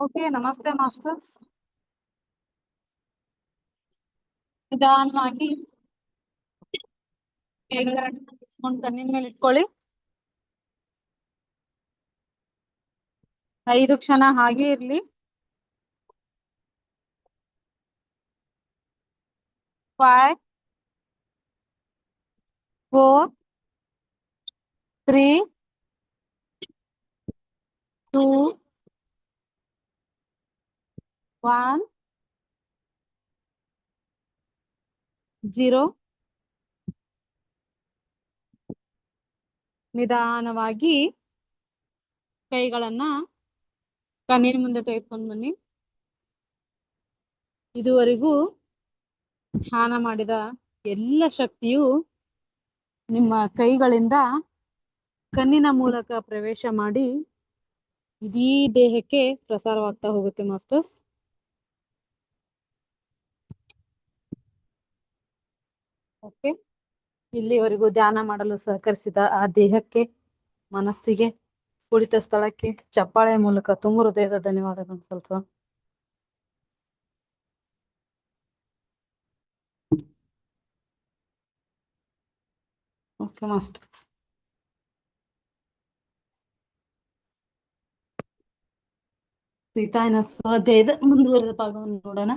Okay ನಮಸ್ತೆ masters ನಿಧಾನವಾಗಿ ಕಣ್ಣಿನ ಮೇಲೆ ಇಟ್ಕೊಳ್ಳಿ ಐದು ಕ್ಷಣ ಹಾಗೆ ಇರ್ಲಿ. Five four three two one zero ನಿಧಾನವಾಗಿ ಕೈಗಳನ್ನ ಕಣ್ಣಿನ ಮುಂದೆ ತೆಗೆದುಕೊಂಡು ಬನ್ನಿ. ಇದುವರೆಗೂ ಧ್ಯಾನ ಮಾಡಿದ ಎಲ್ಲ ಶಕ್ತಿಯು ನಿಮ್ಮ ಕೈಗಳಿಂದ ಕಣ್ಣಿನ ಮೂಲಕ ಪ್ರವೇಶ ಮಾಡಿ ಇಡೀ ದೇಹಕ್ಕೆ ಪ್ರಸಾರವಾಗ್ತಾ ಹೋಗುತ್ತೆ ಮಾಸ್ಟರ್ಸ್. ಓಕೆ. ಇಲ್ಲಿವರೆಗೂ ಧ್ಯಾನ ಮಾಡಲು ಸಹಕರಿಸಿದ ಆ ದೇಹಕ್ಕೆ, ಮನಸ್ಸಿಗೆ, ಕುಳಿತ ಸ್ಥಳಕ್ಕೆ, ಚಪ್ಪಾಳೆ ಮೂಲಕ ತುಂಬ ಹೃದಯದ ಧನ್ಯವಾದಗಳು ಸಲ್ಸ. ಓಕೆ ಮಾಸ್ಟರ್ಸ್ ಸೀತಾಯನ ಸ್ವಾಧ್ಯಾಯದ ಮುಂದುವರೆದ ಭಾಗವನ್ನು ನೋಡೋಣ.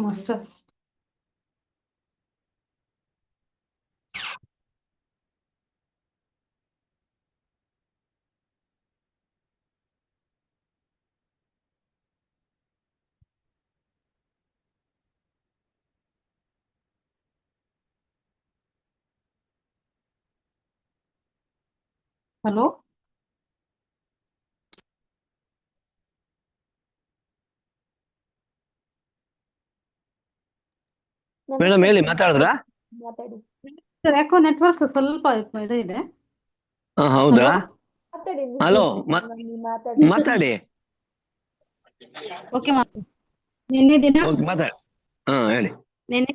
ಮಾಸ್ಟರ್ಸ್ ಹಲೋ ಮೇಡಮ್ ಹೇಳಿ ಮಾತಾಡಿದ್ರಾ? ಮಾತಾಡಿ. ಸರ್ ಯಾಕೋ ನೆಟ್ವರ್ಕ್ ಸ್ವಲ್ಪ ಇದು ಇದೆ. ಹಾ ಹೌದಾ? ಮಾತಾಡಿ ಹಲೋ ಮಾತಾಡಿ. ಮಾತಾಡಿ. ಓಕೆ ಮಾಸ್ಟರ್ ನಿನ್ನೆ ದಿನ ಓಕೆ ಮಾತಾಡಿ. ಹಾ ಹೇಳಿ. ನಿನ್ನೆ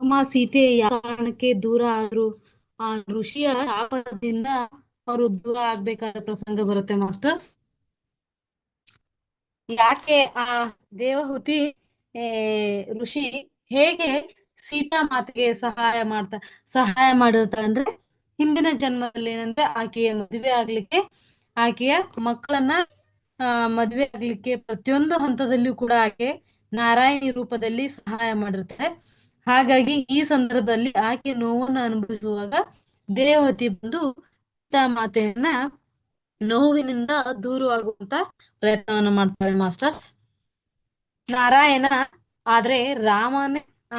ರಾಮ ಸೀತೆ ಯಾವ ಕಾರಣಕ್ಕೆ ದೂರ ಆದ್ರು ಆ ಋಷಿಯ ಶಾಪದಿಂದ ಅವರು ದೂರ ಆಗ್ಬೇಕಾದ ಪ್ರಸಂಗ ಬರುತ್ತೆ ಮಾಸ್ಟರ್ಸ್. ಯಾಕೆ ಆ ದೇವಹುತಿ ಋಷಿ ಹೇಗೆ ಸೀತಾ ಮಾತೆಗೆ ಸಹಾಯ ಮಾಡ್ತಾ, ಸಹಾಯ ಮಾಡಿರ್ತಾಳೆ ಅಂದ್ರೆ ಹಿಂದಿನ ಜನ್ಮದಲ್ಲಿ ಏನಂದ್ರೆ ಆಕೆಯ ಮದುವೆ ಆಗ್ಲಿಕ್ಕೆ, ಆಕೆಯ ಮಕ್ಕಳನ್ನ, ಆ, ಮದುವೆ ಆಗ್ಲಿಕ್ಕೆ ಪ್ರತಿಯೊಂದು ಹಂತದಲ್ಲೂ ಕೂಡ ಆಕೆ ನಾರಾಯಣಿ ರೂಪದಲ್ಲಿ ಸಹಾಯ ಮಾಡಿರ್ತಾರೆ. ಹಾಗಾಗಿ ಈ ಸಂದರ್ಭದಲ್ಲಿ ಆಕೆ ನೋವನ್ನು ಅನುಭವಿಸುವಾಗ ದೇವತಿ ಬಂದು ಸೀತಾ ಮಾತೆಯನ್ನ ನೋವಿನಿಂದ ದೂರವಾಗುವಂತ ಪ್ರಯತ್ನವನ್ನು ಮಾಡ್ತಾಳೆ ಮಾಸ್ಟರ್ಸ್. ನಾರಾಯಣ ಆದ್ರೆ ರಾಮನೇ ಆ,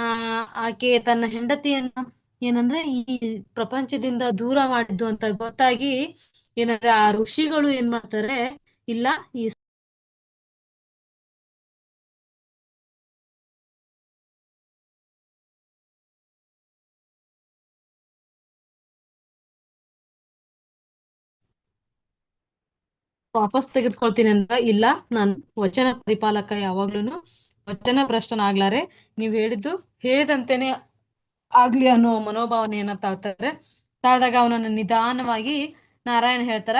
ಆಕೆ ತನ್ನ ಹೆಂಡತಿಯನ್ನ ಏನಂದ್ರೆ ಈ ಪ್ರಪಂಚದಿಂದ ದೂರ ಮಾಡಿದ್ದು ಅಂತ ಗೊತ್ತಾಗಿ ಏನಂದ್ರೆ ಆ ಋಷಿಗಳು ಏನ್ ಮಾಡ್ತಾರೆ, ಇಲ್ಲ, ಈ ವಾಪಸ್ ತೆಗೆದುಕೊಳ್ತೀನಿ ಅಂತ ಇಲ್ಲ, ನಾನು ವಚನ ಪರಿಪಾಲಕ ಯಾವಾಗ್ಲೂನು ವಚನ ಭ್ರಷ್ಟನಾಗ್ಲಾರೆ, ನೀವ್ ಹೇಳಿದ್ದು ಹೇಳಿದಂತೆನೆ ಆಗ್ಲಿ ಅನ್ನೋ ಮನೋಭಾವನೆಯನ್ನ ತಾಳ್ತಾರೆ. ತಾಳ್ದಾಗ ಅವನನ್ನು ನಿಧಾನವಾಗಿ ನಾರಾಯಣ ಹೇಳ್ತಾರ,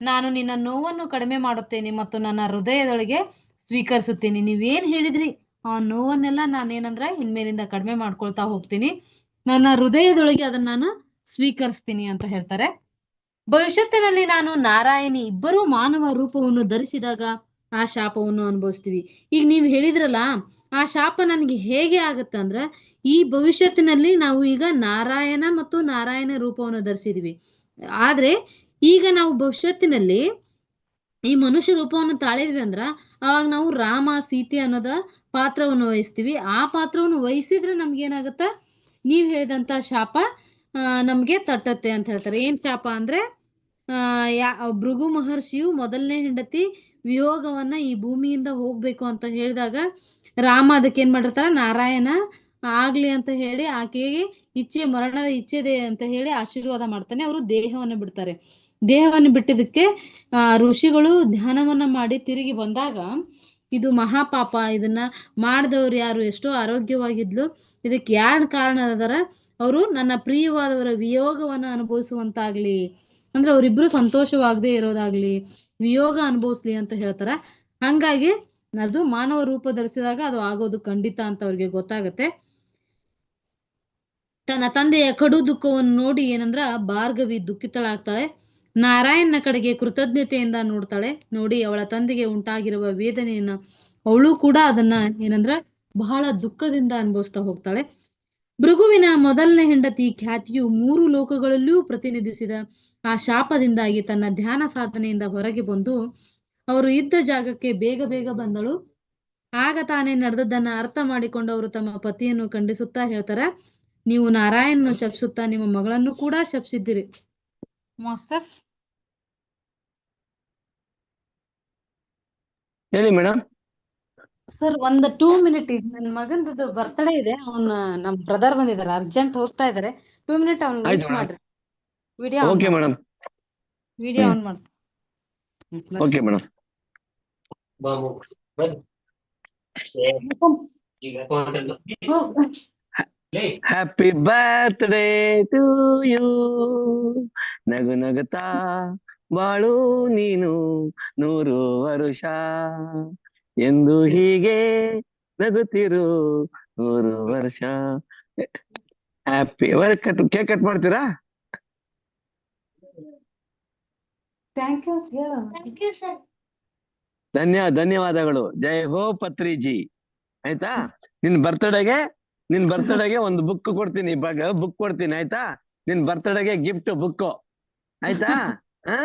ನಾನು ನಿನ್ನ ನೋವನ್ನು ಕಡಿಮೆ ಮಾಡುತ್ತೇನೆ ಮತ್ತು ನನ್ನ ಹೃದಯದೊಳಗೆ ಸ್ವೀಕರಿಸುತ್ತೇನೆ. ನೀವೇನ್ ಹೇಳಿದ್ರಿ? ಆ ನೋವನ್ನೆಲ್ಲ ನಾನೇನಂದ್ರ ಇನ್ಮೇಲಿಂದ ಕಡಿಮೆ ಮಾಡ್ಕೊಳ್ತಾ ಹೋಗ್ತೀನಿ. ನನ್ನ ಹೃದಯದೊಳಗೆ ಅದನ್ನ ನಾನು ಸ್ವೀಕರಿಸ್ತೀನಿ ಅಂತ ಹೇಳ್ತಾರೆ. ಭವಿಷ್ಯತ್ತಿನಲ್ಲಿ ನಾನು ನಾರಾಯಣಿ ಇಬ್ಬರೂ ಮಾನವ ರೂಪವನ್ನು ಧರಿಸಿದಾಗ ಆ ಶಾಪವನ್ನು ಅನುಭವಿಸ್ತೀವಿ. ಈಗ ನೀವು ಹೇಳಿದ್ರಲ್ಲ, ಆ ಶಾಪ ನನಗೆ ಹೇಗೆ ಆಗತ್ತೆ ಅಂದ್ರೆ, ಈ ಭವಿಷ್ಯತ್ತಿನಲ್ಲಿ ನಾವು ಈಗ ನಾರಾಯಣ ಮತ್ತು ನಾರಾಯಣ ರೂಪವನ್ನು ಧರಿಸಿದೀವಿ. ಆದ್ರೆ, ಈಗ ನಾವು ಭವಿಷ್ಯತ್ತಿನಲ್ಲಿ ಈ ಮನುಷ್ಯ ರೂಪವನ್ನು ತಾಳಿದ್ವಿ ಅಂದ್ರ, ಅವಾಗ ನಾವು ರಾಮ, ಸೀತೆ ಅನ್ನೋದ ಪಾತ್ರವನ್ನು ವಹಿಸ್ತೀವಿ. ಆ ಪಾತ್ರವನ್ನು ವಹಿಸಿದ್ರೆ ನಮ್ಗೆ ಏನಾಗತ್ತ? ನೀವ್ ಹೇಳಿದಂತ ಶಾಪ ನಮ್ಗೆ ತಟ್ಟತ್ತೆ ಅಂತ ಹೇಳ್ತಾರೆ. ಏನ್ ಶಾಪ ಅಂದ್ರೆ, ಆ, ಯಾ, ಭೃಗು ಮಹರ್ಷಿಯು ಮೊದಲನೇ ಹೆಂಡತಿ ವಿಯೋಗವನ್ನ ಈ ಭೂಮಿಯಿಂದ ಹೋಗ್ಬೇಕು ಅಂತ ಹೇಳಿದಾಗ ರಾಮ ಅದಕ್ಕೆ ಏನ್ ಮಾಡಿರ್ತಾರ? ನಾರಾಯಣ ಆಗ್ಲಿ ಅಂತ ಹೇಳಿ ಆಕೆಗೆ ಇಚ್ಛೆ, ಮರಣದ ಇಚ್ಛೆ ಇದೆ ಅಂತ ಹೇಳಿ ಆಶೀರ್ವಾದ ಮಾಡ್ತಾನೆ. ಅವರು ದೇಹವನ್ನು ಬಿಡ್ತಾರೆ. ದೇಹವನ್ನು ಬಿಟ್ಟಿದ್ದಕ್ಕೆ, ಆ, ಋಷಿಗಳು ಧ್ಯಾನವನ್ನ ಮಾಡಿ ತಿರುಗಿ ಬಂದಾಗ ಇದು ಮಹಾಪಾಪ. ಇದನ್ನ ಮಾಡಿದವ್ರು ಯಾರು? ಎಷ್ಟೋ ಆರೋಗ್ಯವಾಗಿದ್ಲು. ಇದಕ್ಕೆ ಯಾರು ಕಾರಣ ಅದರ? ಅವರು ನನ್ನ ಪ್ರಿಯವಾದವರ ವಿಯೋಗವನ್ನ ಅನುಭವಿಸುವಂತಾಗ್ಲಿ. ಅಂದ್ರೆ ಅವರಿಬ್ರು ಸಂತೋಷವಾಗದೆ ಇರೋದಾಗ್ಲಿ. ವಿಯೋಗ ಅನುಭವಿಸ್ಲಿ ಅಂತ ಹೇಳ್ತಾರ. ಹಂಗಾಗಿ ಅದು ಮಾನವ ರೂಪ ಧರಿಸಿದಾಗ ಅದು ಆಗೋದು ಖಂಡಿತ ಅಂತ ಅವ್ರಿಗೆ ಗೊತ್ತಾಗತ್ತೆ. ತನ್ನ ತಂದೆಯ ಕಡು ದುಃಖವನ್ನು ನೋಡಿ ಏನಂದ್ರ ಭಾರ್ಗವಿ ದುಃಖಿತಳಾಗ್ತಾಳೆ. ನಾರಾಯಣನ ಕಡೆಗೆ ಕೃತಜ್ಞತೆಯಿಂದ ನೋಡ್ತಾಳೆ. ನೋಡಿ ಅವಳ ತಂದೆಗೆ ಉಂಟಾಗಿರುವ ವೇದನೆಯನ್ನ ಅವಳು ಕೂಡ ಅದನ್ನ ಏನಂದ್ರ ಬಹಳ ದುಃಖದಿಂದ ಅನುಭವಿಸ್ತಾ ಹೋಗ್ತಾಳೆ. ಭೃಗುವಿನ ಮೊದಲನೇ ಹೆಂಡತಿ ಖ್ಯಾತಿಯು ಮೂರು ಲೋಕಗಳಲ್ಲೂ ಪ್ರತಿನಿಧಿಸಿದ ಆ ಶಾಪದಿಂದಾಗಿ ತನ್ನ ಧ್ಯಾನ ಸಾಧನೆಯಿಂದ ಹೊರಗೆ ಬಂದು ಅವರು ಇದ್ದ ಜಾಗಕ್ಕೆ ಬೇಗ ಬೇಗ ಬಂದಳು. ಆಗ ತಾನೇ ನಡೆದದ್ದನ್ನ ಅರ್ಥ ಮಾಡಿಕೊಂಡು ಅವರು ತಮ್ಮ ಪತಿಯನ್ನು ಖಂಡಿಸುತ್ತಾ ಹೇಳ್ತಾರ ನೀವು ನಾರಾಯಣನು ಶಪಿಸುತ್ತಾ ನಿಮ್ಮ ಮಗಳನ್ನು ಕೂಡ ಶಪಿಸಿದ್ದೀರಿ. ಮಾಸ್ಟರ್ಸ್? ಹೇಳಿ ಮೇಡಮ್ ಸರ್ ಒಂದ್ ಟೂ ಮಿನಿಟ್ ನನ್ನ ಮಗಂದದು ಬರ್ತ್ಡೇ ಇದೆ. ಅವ್ನ ನಮ್ ಬ್ರದರ್ ಬಂದಿದ್ದಾರೆ ಅರ್ಜೆಂಟ್ ಹೋಗ್ತಾ ಇದಾರೆ. ಟೂ ಮಿನಿಟ್ ಅವ್ನ್ ಆಯ್ತು ವಿಶ್ madam. ಮಾಡ್ರಿ. Video okay madam video. On ಮಾಡ್ತಾ ಓಕೆ ಮೇಡಮ್ ಬಾಬು ಬನ್ನಿ. ಈಗ ಮಾತಾಡು. ಲೇ, ಹ್ಯಾಪಿ ಬರ್ತ್ಡೇ ಟು ಯು ನಗು ನಗುತ್ತಾ ಬಾಳು ನೀನು ನೂರು ವರುಷ. ಎಂದು ಹೀಗೆ ನಗುತ್ತಿರು ನೂರು ವರ್ಷ. ಹ್ಯಾಪಿ ಕಟ್ ಕೇಕ್ ಕಟ್ ಮಾಡ್ತೀರಾ? ಥ್ಯಾಂಕ್ ಯು ಹೇಳು ಧನ್ಯ ಧನ್ಯವಾದಗಳು. ಜೈ ಹೋ ಪತ್ರಿಜಿ. ಆಯ್ತಾ? ನಿನ್ ಬರ್ತ್ಡೇಗೆ ನಿನ್ ಬರ್ತ್ಡೇಗೆ ಒಂದು ಬುಕ್ ಕೊಡ್ತೀನಿ. ಬುಕ್ ಕೊಡ್ತೀನಿ. ಆಯ್ತಾ? ನಿನ್ ಬರ್ತ್ಡೇಗೆ ಗಿಫ್ಟ್ ಬುಕ್ ಆಯ್ತಾ? ಆ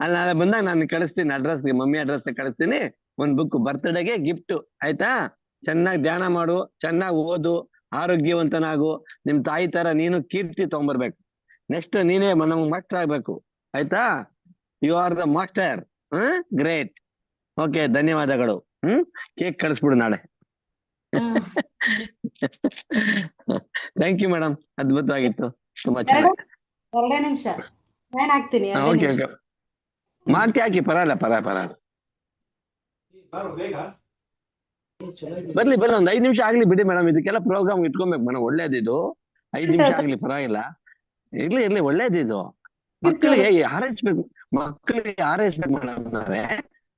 ಅಲ್ಲಿ ನಾಳೆ ಬಂದಾಗ ನಾನು ಕಳಿಸ್ತೀನಿ. ಅಡ್ರೆಸ್ ಮಮ್ಮಿ ಅಡ್ರೆಸ್ ಕಳಿಸ್ತೀನಿ. ಒಂದ್ ಬುಕ್ ಬರ್ತ್ಡೇಗೆ ಗಿಫ್ಟ್ ಆಯ್ತಾ? ಚೆನ್ನಾಗಿ ಧ್ಯಾನ ಮಾಡು ಚೆನ್ನಾಗಿ ಓದು ಆರೋಗ್ಯವಂತನಾಗು. ನಿಮ್ ತಾಯಿ ತರ ನೀನು ಕೀರ್ತಿ ತಗೊಂಬರ್ಬೇಕು. ನೆಕ್ಸ್ಟ್ ನೀನೇ ನಮ್ಗೆ ಮಾಸ್ಟರ್ ಆಗ್ಬೇಕು. ಆಯ್ತಾ? You are the master hmm great okay ಧನ್ಯವಾದಗಳು. ಹ್ಮ್? ಕೇಕ್ ಕಳಿಸ್ಬಿಡು ನಾಳೆ. ಥ್ಯಾಂಕ್ ಯು ಮೇಡಮ್ ಅದ್ಭುತವಾಗಿತ್ತು. ತುಂಬಾ ಚೆನ್ನಾಗಿ. ಎರಡೇ ನಿಮಿಷ. ಮಾರ್ಕ್ ಹಾಕಿ ಪರಲ್ಲ ಪರ ಪರವಾಗಿಲ್ಲ ಬಾರು ಬೇಗ ಏ, ಚಲೋ ಇದೆ. ಬರ್ಲಿ ಬರ್ಲಿ ಒಂದ್ ಐದ್ ನಿಮಿಷ ಆಗ್ಲಿ ಬಿಡಿ ಮೇಡಮ್ ಇದಕ್ಕೆಲ್ಲ ಪ್ರೋಗ್ರಾಮ್ ಇಟ್ಕೊಬೇಕು ಮೇಡಮ್ ಒಳ್ಳೇದಿದು. ಐದ್ ನಿಮಿಷ ಆಗ್ಲಿ ಪರವಾಗಿಲ್ಲ. ಇರ್ಲಿ ಇರ್ಲಿ ಒಳ್ಳೇದಿದು. ಮಕ್ಕಳಿಗೆ ಹಾರೈಸ್ಬೇಕು? ಮಕ್ಕಳಿಗೆ ಹಾರೈಸ್ಬೇಕು ಮೇಡಮ್ ನಾವೇ?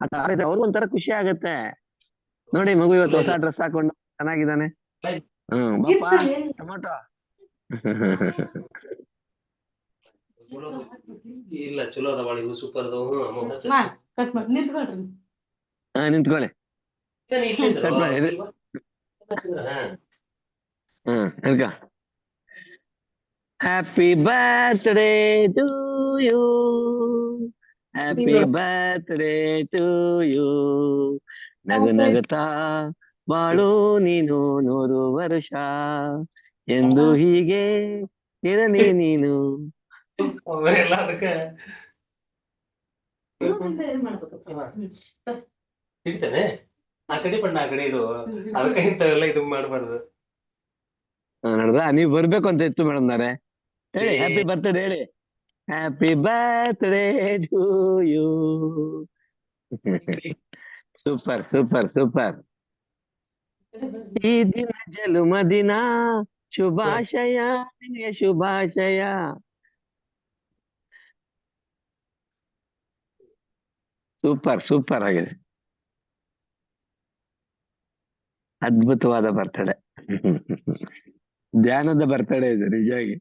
ಅದು ಹಾರೈಸ್ ಅವ್ರಿಗೂ ಒಂಥರ ಖುಷಿ ಆಗತ್ತೆ. ನೋಡಿ ಮಗು ಇವತ್ತು ಹೊಸ ಡ್ರೆಸ್ ಹಾಕೊಂಡು ಚೆನ್ನಾಗಿದ್ದಾನೆ. ಹ್ಮ್ ಬಾಪ ಟೊಮೊಟೊ. ಇಲ್ಲ ಚಲೋ ಅದ ಬಾಳಿಗೂ ಇದು ಸೂಪರ್ ಅದಾವ ಕಟ್ ಮಾಡಿ. ನಿಂತ್ಕೊಳ್ರಿ. ಹಾ ನಿಂತ್ಕೊಳ್ಳಿ ಏನ್ ಇಲ್ಲೇ ಇದ್ರು? ಸ್ವಲ್ಪ ಇದೆ. ಹಾ. Hmm ಹೇಳ್ಕ happy birthday to you happy birthday to you ನಗು Okay. ನಗುತ್ತಾ ಬಾಳು ನೀನು ನೂರು ವರ್ಷ ಎಂದು ಹೀಗೆ ಇರಲಿ ನೀನು ಅವರೆಲ್ಲ ಅದಕ್ಕ ಸಿಗ್ತಾನೆ ಆ ಕಡೆ ಬಣ್ಣ ಆ ಕಡೆ ಇಡು ಅದಕ್ಕೆ ಇಂಥವೆಲ್ಲ ಇದು ಮಾಡ್ಬಾರ್ದು. ನೋಡ್ದ? ನೀವ್ ಬರ್ಬೇಕು ಅಂತ ಇತ್ತು ಮೇಡಮ್ ನಾರೆ ಹೇಳಿ. ಹ್ಯಾಪಿ ಬರ್ತ್ಡೇ ಹೇಳಿ. Happy birthday to you super super super ಈ ದಿನ ಜನ್ಮದಿನ ಶುಭಾಶಯ. ನಿನಗೆ ಶುಭಾಶಯ. ಸೂಪರ್ ಸೂಪರ್ ಆಗಿದೆ. ಅದ್ಭುತವಾದ ಬರ್ತಡೆ ಧ್ಯಾನದ ಬರ್ತಡೆ ಇದು ನಿಜವಾಗಿ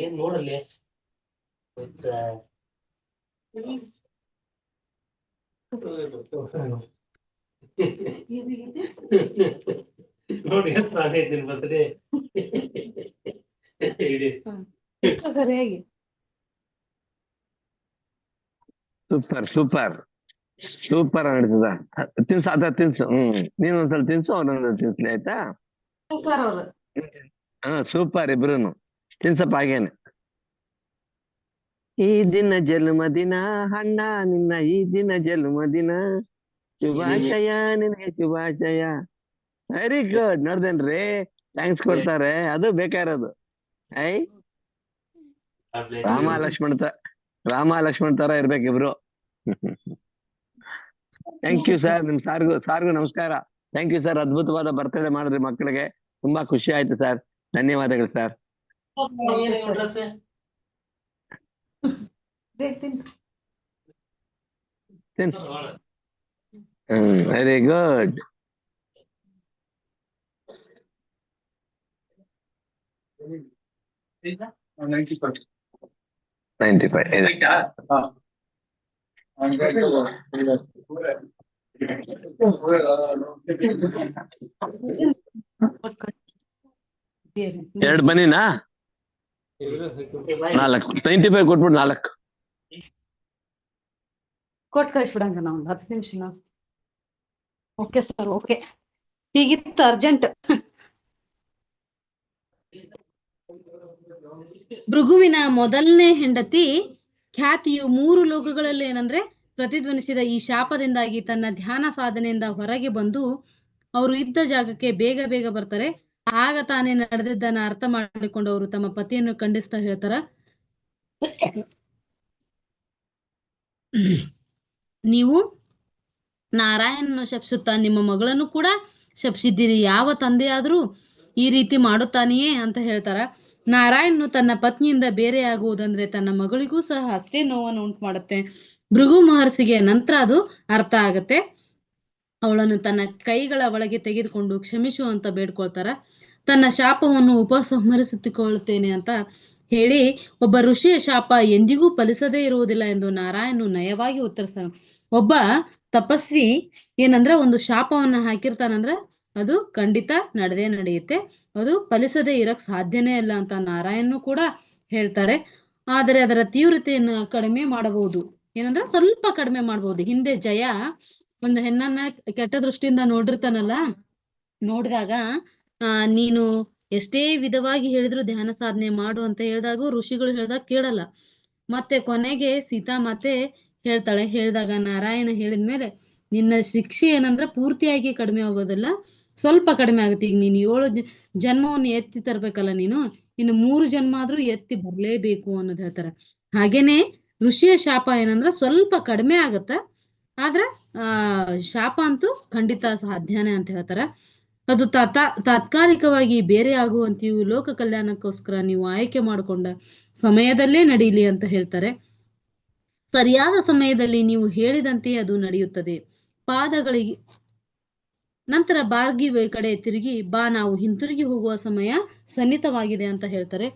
ಏನ್ ಹುಚ್ಚ. ನೋಡಿ ನಿನ್ birthday. ಇಡಿ. ಸರಿಯಾಗಿ ಸೂಪರ್ ಸೂಪರ್. ಸೂಪರ್ ನಡೀತದ. ತಿನ್ಸು ಅದ ತಿನ್ಸು. ಹ್ಮ್. ನೀನ್ ಒಂದ್ಸಲ ತಿನ್ಸು ಅವ್ನೊಂದ್ಸಲ ತಿನ್ಸ್ಲಿ ಆಯ್ತಾ? ಸರ್ ಅವ್ರು. ಹಾ ಸೂಪರ್ ಇಬ್ರುನು. ತಿನ್ಸಪ್ಪ ಹಾಗೇನೆ. ಈ ದಿನ ಜನ್ಮದಿನ ಅಣ್ಣ ನಿನ್ನ ಈ ದಿನ ಜನ್ಮದಿನ. ಶುಭಾಶಯ ನಿನಗೆ ಶುಭಾಶಯ ವೆರಿ ಗುಡ್ ನೋಡ್ದೇನ್ರಿ? ಥ್ಯಾಂಕ್ಸ್ ಕೊಡ್ತಾರೆ. ಅದು ಬೇಕಾಗಿರೋದು. ಐ? ರಾಮ ಲಕ್ಷ್ಮಣ ರಾಮ ಲಕ್ಷ್ಮಣ್ ತರ ಇರ್ಬೇಕು ಇಬ್ರು. ಥ್ಯಾಂಕ್ ಯು ಸರ್ ನಿಮ್ ಸಾರ್ಗು ಸಾರ್ಗು ನಮಸ್ಕಾರ. ಥ್ಯಾಂಕ್ ಯು ಸರ್ ಅದ್ಭುತವಾದ ಬರ್ತಡೇ ಮಾಡಿದ್ರಿ ಮಕ್ಕಳಿಗೆ ತುಂಬಾ ಖುಷಿ ಆಯ್ತು ಸರ್ ಧನ್ಯವಾದಗಳು ಸರ್ ಏನ್ ಇವ್ನ್ dress? ಬೇಗ ತಿನ್ನು. Hmm very good ninety five ಎರಡು ಬನ್ನಿನಾ ನಾಲ್ಕು ನೈಂಟಿ ಫೈವ್ ಕೊಟ್ಬಿಟ್ಟು ನಾಲ್ಕು ಕೊಟ್ಟು ಕಳಿಸ್ಬಿಡಂಗ ನಾವು ಒಂದು ಹತ್ತು ನಿಮಿಷ ಓಕೆ ಸರ್, ಓಕೆ. ಹೀಗಿತ್ತು ಅರ್ಜೆಂಟ್. ಭೃಗುವಿನ ಮೊದಲನೇ ಹೆಂಡತಿ ಖ್ಯಾತಿಯು ಮೂರು ಲೋಕಗಳಲ್ಲಿ ಏನಂದ್ರೆ ಪ್ರತಿಧ್ವನಿಸಿದ ಈ ಶಾಪದಿಂದಾಗಿ ತನ್ನ ಧ್ಯಾನ ಸಾಧನೆಯಿಂದ ಹೊರಗೆ ಬಂದು ಅವರು ಇದ್ದ ಜಾಗಕ್ಕೆ ಬೇಗ ಬೇಗ ಬರ್ತಾರೆ. ಆಗ ತಾನೇ ನಡೆದಿದ್ದನ್ನ ಅರ್ಥ ಮಾಡಿಕೊಂಡು ಅವರು ತಮ್ಮ ಪತಿಯನ್ನು ಖಂಡಿಸ್ತಾ ಹೇಳ್ತಾರ. ನೀವು ನಾರಾಯಣನು ಶಪಿಸುತ್ತಾ ನಿಮ್ಮ ಮಗಳನ್ನು ಕೂಡ ಶಪಿಸಿದ್ದೀರಿ. ಯಾವ ತಂದೆಯಾದರೂ ಈ ರೀತಿ ಮಾಡುತ್ತಾನೆಯೇ ಅಂತ ಹೇಳ್ತಾರ. ನಾರಾಯಣನು ತನ್ನ ಪತ್ನಿಯಿಂದ ಬೇರೆಯಾಗುವುದಂದ್ರೆ ತನ್ನ ಮಗಳಿಗೂ ಸಹ ಅಷ್ಟೇ ನೋವನ್ನು ಉಂಟು ಮಾಡುತ್ತೆ ಭೃಗು ಮಹರ್ಷಿಗೆ ನಂತರ ಅದು ಅರ್ಥ ಆಗತ್ತೆ. ಅವಳನ್ನು ತನ್ನ ಕೈಗಳ ಒಳಗೆ ತೆಗೆದುಕೊಂಡು ಕ್ಷಮಿಸು ಅಂತ ಬೇಡ್ಕೊಳ್ತಾರ. ತನ್ನ ಶಾಪವನ್ನು ಉಪಸಂಹರಿಸುತ್ತಿಕೊಳ್ಳುತ್ತೇನೆ ಅಂತ ಹೇಳಿ, ಒಬ್ಬ ಋಷಿಯ ಶಾಪ ಎಂದಿಗೂ ಫಲಿಸದೇ ಇರುವುದಿಲ್ಲ ಎಂದು ನಾರಾಯಣನು ನಯವಾಗಿ ಉತ್ತರಿಸ್ತಾನೆ. ಒಬ್ಬ ತಪಸ್ವಿ ಏನಂದ್ರ ಒಂದು ಶಾಪವನ್ನ ಹಾಕಿರ್ತಾನಂದ್ರ ಅದು ಖಂಡಿತ ನಡೆದೇ ನಡೆಯುತ್ತೆ. ಅದು ಫಲಿಸದೇ ಇರಕ್ ಸಾಧ್ಯನೇ ಇಲ್ಲ ಅಂತ ನಾರಾಯಣನು ಕೂಡ ಹೇಳ್ತಾರೆ. ಆದರೆ ಅದರ ತೀವ್ರತೆಯನ್ನು ಕಡಿಮೆ ಮಾಡಬಹುದು. ಏನಂದ್ರೆ ಸ್ವಲ್ಪ ಕಡಿಮೆ ಮಾಡಬಹುದು. ಹಿಂದೆ ಜಯ ಒಂದು ಹೆಣ್ಣನ್ನ ಕೆಟ್ಟ ದೃಷ್ಟಿಯಿಂದ ನೋಡಿರ್ತಾನಲ್ಲ, ನೋಡಿದಾಗ, ಆ, ನೀನು ಎಷ್ಟೇ ವಿಧವಾಗಿ ಹೇಳಿದ್ರು ಧ್ಯಾನ ಸಾಧನೆ ಮಾಡು ಅಂತ ಹೇಳಿದಾಗ ಋಷಿಗಳು ಹೇಳ್ದಾಗ ಕೇಳಲ್ಲ. ಮತ್ತೆ ಕೊನೆಗೆ ಸೀತಾ ಮಾತೆ ಹೇಳ್ತಾಳೆ, ಹೇಳಿದಾಗ ನಾರಾಯಣ ಹೇಳಿದ್ಮೇಲೆ ನಿನ್ನ ಶಿಕ್ಷೆ ಏನಂದ್ರೆ ಪೂರ್ತಿಯಾಗಿ ಕಡಿಮೆ ಆಗೋದಿಲ್ಲ, ಸ್ವಲ್ಪ ಕಡಿಮೆ ಆಗುತ್ತೆ. ಈಗ ನೀನು ಏಳು ಜನ್ಮವನ್ನು ಎತ್ತಿ ತರ್ಬೇಕಲ್ಲ ನೀನು, ಇನ್ನು ಮೂರು ಜನ್ಮ ಆದ್ರೂ ಎತ್ತಿ ಬರ್ಲೇಬೇಕು ಅನ್ನೋದು ಹೇಳ್ತಾರೆ. ಹಾಗೇನೆ ಋಷಿಯ ಶಾಪ ಏನಂದ್ರೆ ಸ್ವಲ್ಪ ಕಡಿಮೆ ಆಗತ್ತ, ಆದ್ರ, ಆ, ಶಾಪ ಅಂತೂ ಖಂಡಿತ ಸಾಧ್ಯನೇ ಅಂತ ಹೇಳ್ತಾರೆ. ಅದು ತಾತ, ತಾತ್ಕಾಲಿಕವಾಗಿ ಬೇರೆ ಆಗುವಂತೆಯೂ ಲೋಕ ಕಲ್ಯಾಣಕ್ಕೋಸ್ಕರ ನೀವು ಆಯ್ಕೆ ಮಾಡಿಕೊಂಡ ಸಮಯದಲ್ಲೇ ನಡೆಯಲಿ ಅಂತ ಹೇಳ್ತಾರೆ. ಸರಿಯಾದ ಸಮಯದಲ್ಲಿ ನೀವು ಹೇಳಿದಂತೆ ಅದು ನಡೆಯುತ್ತದೆ. ಪಾದಗಳಿಗೆ ನಂತರ ಬಾರ್ಗಿ ಕಡೆ ತಿರುಗಿ, ಬಾ ನಾವು ಹಿಂತಿರುಗಿ ಹೋಗುವ ಸಮಯ ಸನ್ನಿತವಾಗಿದೆ ಅಂತ ಹೇಳ್ತಾರೆ.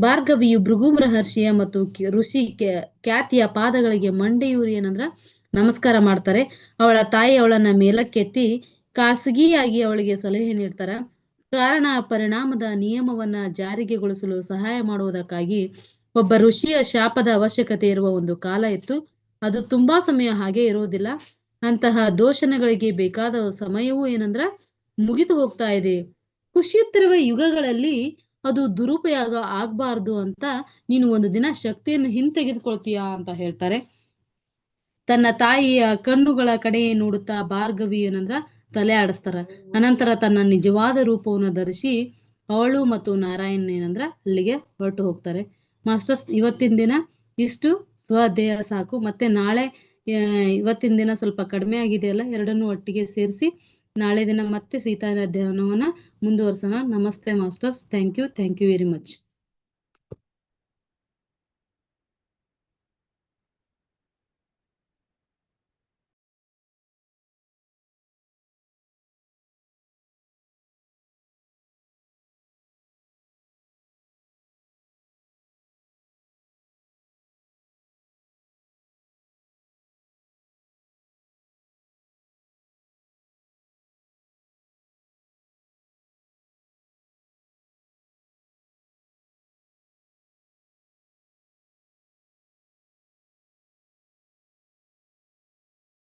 ಭಾರ್ಗವಿಯು ಭೃಗು ಮಹರ್ಷಿಯ ಮತ್ತು ಋಷಿ ಖ್ಯಾತಿಯ ಪಾದಗಳಿಗೆ ಮಂಡೆಯೂರಿ ಏನಂದ್ರ ನಮಸ್ಕಾರ ಮಾಡ್ತಾರೆ. ಅವಳ ತಾಯಿ ಅವಳನ್ನ ಮೇಲಕ್ಕೆತ್ತಿ ಖಾಸಗಿಯಾಗಿ ಅವಳಿಗೆ ಸಲಹೆ ನೀಡ್ತಾರ. ಕಾರಣ ಪರಿಣಾಮದ ನಿಯಮವನ್ನ ಜಾರಿಗೆಗೊಳಿಸಲು ಸಹಾಯ ಮಾಡುವುದಕ್ಕಾಗಿ ಒಬ್ಬ ಋಷಿಯ ಶಾಪದ ಅವಶ್ಯಕತೆ ಇರುವ ಒಂದು ಕಾಲ ಇತ್ತು. ಅದು ತುಂಬಾ ಸಮಯ ಹಾಗೆ ಇರುವುದಿಲ್ಲ. ಅಂತಹ ದೋಷಣಗಳಿಗೆ ಬೇಕಾದ ಸಮಯವೂ ಏನಂದ್ರ ಮುಗಿದು ಹೋಗ್ತಾ ಇದೆ. ಖುಷಿಯುತ್ತಿರುವ ಯುಗಗಳಲ್ಲಿ ಅದು ದುರುಪಯೋಗ ಆಗ್ಬಾರ್ದು ಅಂತ ನೀನು ಒಂದು ದಿನ ಶಕ್ತಿಯನ್ನು ಹಿಂತೆಗೆದುಕೊಳ್ತೀಯಾ ಅಂತ ಹೇಳ್ತಾರೆ. ತನ್ನ ತಾಯಿಯ ಕಣ್ಣುಗಳ ಕಡೆ ನೋಡುತ್ತಾ ಭಾರ್ಗವಿ ಏನಂದ್ರ ತಲೆ ಆಡಿಸ್ತಾರ. ಅನಂತರ ತನ್ನ ನಿಜವಾದ ರೂಪವನ್ನು ಧರಿಸಿ ಅವಳು ಮತ್ತು ನಾರಾಯಣ್ ಏನಂದ್ರ ಅಲ್ಲಿಗೆ ಹೊರಟು ಹೋಗ್ತಾರೆ. ಮಾಸ್ಟರ್ಸ್, ಇವತ್ತಿನ ದಿನ ಇಷ್ಟು ಸ್ವಾಧ್ಯಾಯ ಸಾಕು. ಮತ್ತೆ ನಾಳೆ ಇವತ್ತಿನ ದಿನ ಸ್ವಲ್ಪ ಕಡಿಮೆ ಆಗಿದೆಯಲ್ಲ, ಎರಡನ್ನೂ ಒಟ್ಟಿಗೆ ಸೇರಿಸಿ ನಾಳೆ ದಿನ ಮತ್ತೆ ಸೀತಾ ಅಧ್ಯಯನವನ್ನ ಮುಂದುವರ್ಸೋಣ. ನಮಸ್ತೆ masters. Thank you. Thank you very much.